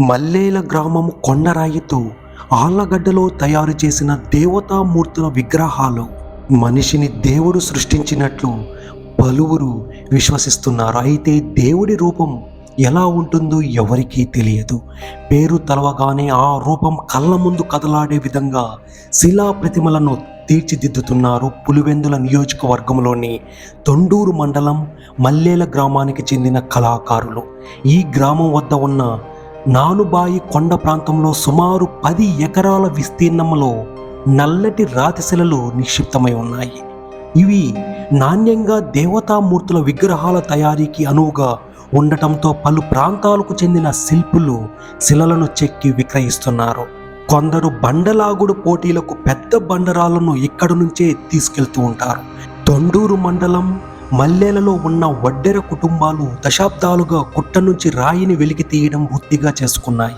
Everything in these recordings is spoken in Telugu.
మల్లేల గ్రామం కొండరాయితో ఆళ్ళగడ్డలో తయారు చేసిన దేవతామూర్తుల విగ్రహాలు. మనిషిని దేవుడు సృష్టించినట్లు పలువురు విశ్వసిస్తున్నారు. అయితే దేవుడి రూపం ఎలా ఉంటుందో ఎవరికీ తెలియదు. పేరు తలవగానే ఆ రూపం కళ్ళ ముందు కదలాడే విధంగా శిలా ప్రతిమలను తీర్చిదిద్దుతున్నారు పులివెందుల నియోజకవర్గంలోని తొండూరు మండలం మల్లేల గ్రామానికి చెందిన కళాకారులు. ఈ గ్రామం వద్ద ఉన్న నానుబాయి కొండ ప్రాంతంలో సుమారు పది ఎకరాల విస్తీర్ణంలో నల్లటి రాతిశిలలు నిక్షిప్తమై ఉన్నాయి. ఇవి నాణ్యంగా దేవతామూర్తుల విగ్రహాల తయారీకి అనువుగా ఉండటంతో పలు ప్రాంతాలకు చెందిన శిల్పులు శిలలను చెక్కి విక్రయిస్తున్నారు. కొందరు బండలాగుడు పోటీలకు పెద్ద బండరాలను ఇక్కడి నుంచే తీసుకెళ్తూ ఉంటారు. తొండూరు మండలం మల్లెలలో ఉన్న వడ్డెర కుటుంబాలు దశాబ్దాలుగా కుట్ట నుంచి రాయిని వెలికి తీయడం వృత్తిగా చేసుకున్నాయి.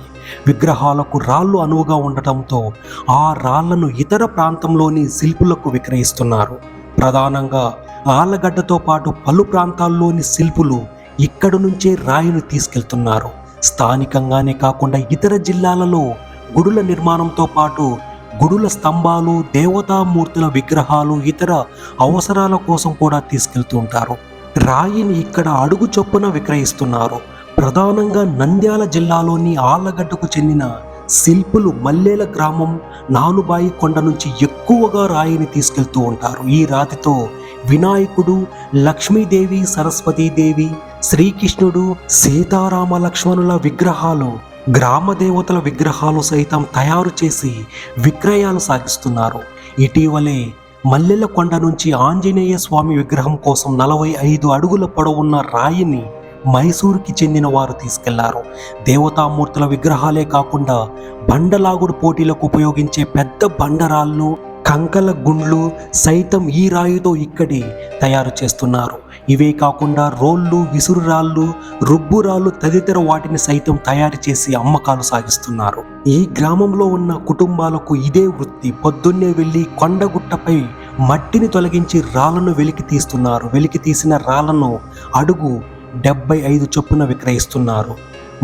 విగ్రహాలకు రాళ్ళు అనువుగా ఉండటంతో ఆ రాళ్ళను ఇతర ప్రాంతంలోని శిల్పులకు విక్రయిస్తున్నారు. ప్రధానంగా ఆలగడ్డతో పాటు పలు ప్రాంతాల్లోని శిల్పులు ఇక్కడి నుంచే రాయిని తీసుకెళ్తున్నారు. స్థానికంగానే కాకుండా ఇతర జిల్లాలలో గుడుల నిర్మాణంతో పాటు గుడుల స్తంభాలు దేవతామూర్తుల విగ్రహాలు ఇతర అవసరాల కోసం కూడా తీసుకెళ్తూ ఉంటారు. రాయిని ఇక్కడ అడుగు చొప్పున విక్రయిస్తున్నారు. ప్రధానంగా నంద్యాల జిల్లాలోని ఆళ్ళగడ్డకు చెందిన శిల్పులు మల్లేల గ్రామం నానుబాయి కొండ నుంచి ఎక్కువగా రాయిని తీసుకెళ్తూ ఉంటారు. ఈ రాతితో వినాయకుడు లక్ష్మీదేవి సరస్వతీదేవి శ్రీకృష్ణుడు సీతారామ లక్ష్మణుల విగ్రహాలు గ్రామ దేవతల విగ్రహాలు సైతం తయారు చేసి విక్రయాలు సాగిస్తున్నారు. ఇటీవలే మల్లెల కొండ నుంచి ఆంజనేయ స్వామి విగ్రహం కోసం నలభై ఐదు అడుగుల పొడవున్న రాయిని మైసూరుకి చెందిన వారు తీసుకెళ్ళారు. దేవతామూర్తుల విగ్రహాలే కాకుండా బండలాగుడు పోటీలకు ఉపయోగించే పెద్ద బండరాళ్ళు కంకల గుండ్లు సైతం ఈ రాయితో ఇక్కడి తయారు చేస్తున్నారు. ఇవే కాకుండా రోళ్ళు విసురురాళ్ళు రుబ్బురాళ్ళు తదితర వాటిని సైతం తయారు చేసి అమ్మకాలు సాగిస్తున్నారు. ఈ గ్రామంలో ఉన్న కుటుంబాలకు ఇదే వృత్తి. పొద్దున్నే వెళ్ళి కొండగుట్టపై మట్టిని తొలగించి రాళ్ళను వెలికి తీస్తున్నారు. వెలికి తీసిన రాళ్ళను అడుగు డెబ్బై ఐదు చొప్పున విక్రయిస్తున్నారు.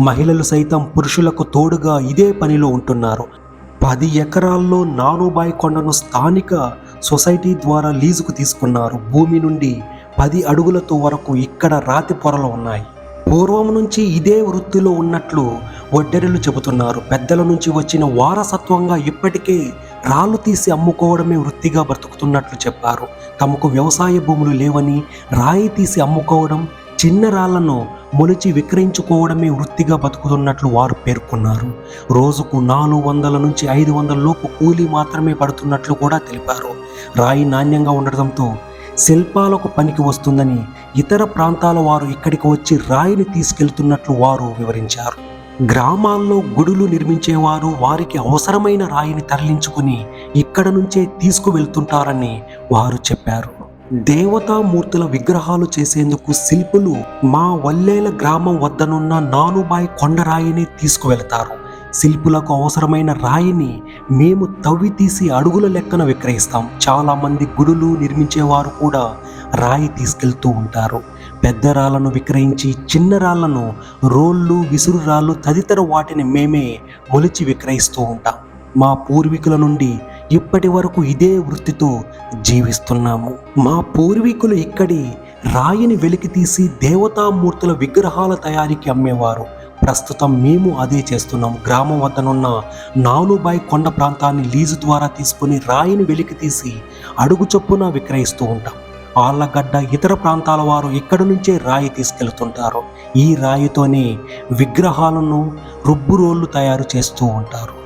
మహిళలు సైతం పురుషులకు తోడుగా ఇదే పనిలో ఉంటున్నారు. పది ఎకరాల్లో నానుబాయ్ కొండను స్థానిక సొసైటీ ద్వారా లీజుకు తీసుకున్నారు. భూమి నుండి పది అడుగులతో వరకు ఇక్కడ రాతి పొరలు ఉన్నాయి. పూర్వం నుంచి ఇదే వృత్తిలో ఉన్నట్లు వడ్డెరలు చెబుతున్నారు. పెద్దల నుంచి వచ్చిన వారసత్వంగా ఇప్పటికే రాళ్ళు తీసి అమ్ముకోవడమే వృత్తిగా బ్రతుకుతున్నట్లు చెప్పారు. తమకు వ్యవసాయ భూములు లేవని రాయి తీసి అమ్ముకోవడం చిన్న రాళ్ళను మొలిచి విక్రయించుకోవడమే వృత్తిగా బతుకుతున్నట్లు వారు పేర్కొన్నారు. రోజుకు నాలుగు వందల నుంచి ఐదు వందల లోపు కూలీ మాత్రమే పడుతున్నట్లు కూడా తెలిపారు. రాయి నాణ్యంగా ఉండటంతో శిల్పాలకు పనికి వస్తుందని ఇతర ప్రాంతాల వారు ఇక్కడికి వచ్చి రాయిని తీసుకెళ్తున్నట్లు వారు వివరించారు. గ్రామాల్లో గుడులు నిర్మించేవారు వారికి అవసరమైన రాయిని తరలించుకుని ఇక్కడ నుంచే తీసుకువెళ్తుంటారని వారు చెప్పారు. దేవతామూర్తుల విగ్రహాలు చేసేందుకు శిల్పులు మా వల్లేల గ్రామం వద్దనున్న నానుబాయి కొండరాయిని తీసుకువెళతారు. శిల్పులకు అవసరమైన రాయిని మేము తవ్వి తీసి అడుగుల లెక్కన విక్రయిస్తాం. చాలామంది గుడులు నిర్మించేవారు కూడా రాయి తీసుకెళ్తూ ఉంటారు. పెద్ద రాళ్ళను విక్రయించి చిన్న రాళ్ళను రోళ్ళు విసురు రాళ్ళు తదితర వాటిని మేమే మొలిచి విక్రయిస్తూ ఉంటాం. మా పూర్వీకుల నుండి ఇప్పటి వరకు ఇదే వృత్తితో జీవిస్తున్నాము. మా పూర్వీకులు ఇక్కడి రాయిని వెలికి తీసి దేవతామూర్తుల విగ్రహాల తయారీకి అమ్మేవారు. ప్రస్తుతం మేము అదే చేస్తున్నాం గ్రామం వద్దనున్న నాలుబాయి కొండ ప్రాంతాన్ని లీజు ద్వారా తీసుకుని రాయిని వెలికి తీసి అడుగు చొప్పున విక్రయిస్తూ ఉంటాం. ఆళ్ళగడ్డ ఇతర ప్రాంతాల వారు ఇక్కడి నుంచే రాయి తీసుకెళ్తుంటారు. ఈ రాయితోనే విగ్రహాలను రుబ్బురోళ్ళు తయారు చేస్తూ ఉంటారు.